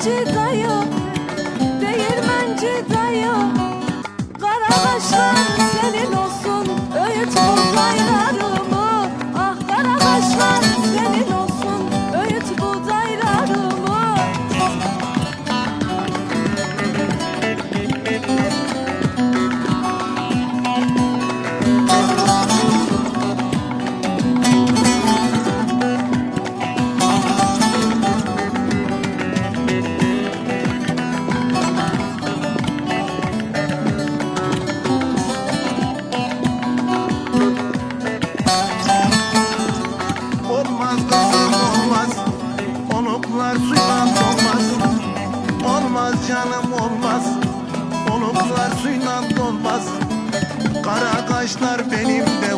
近よ Oluklar suyla dolmaz. Olmaz canım olmaz. Oluklar suyla dolmaz. Kara kaşlar benim de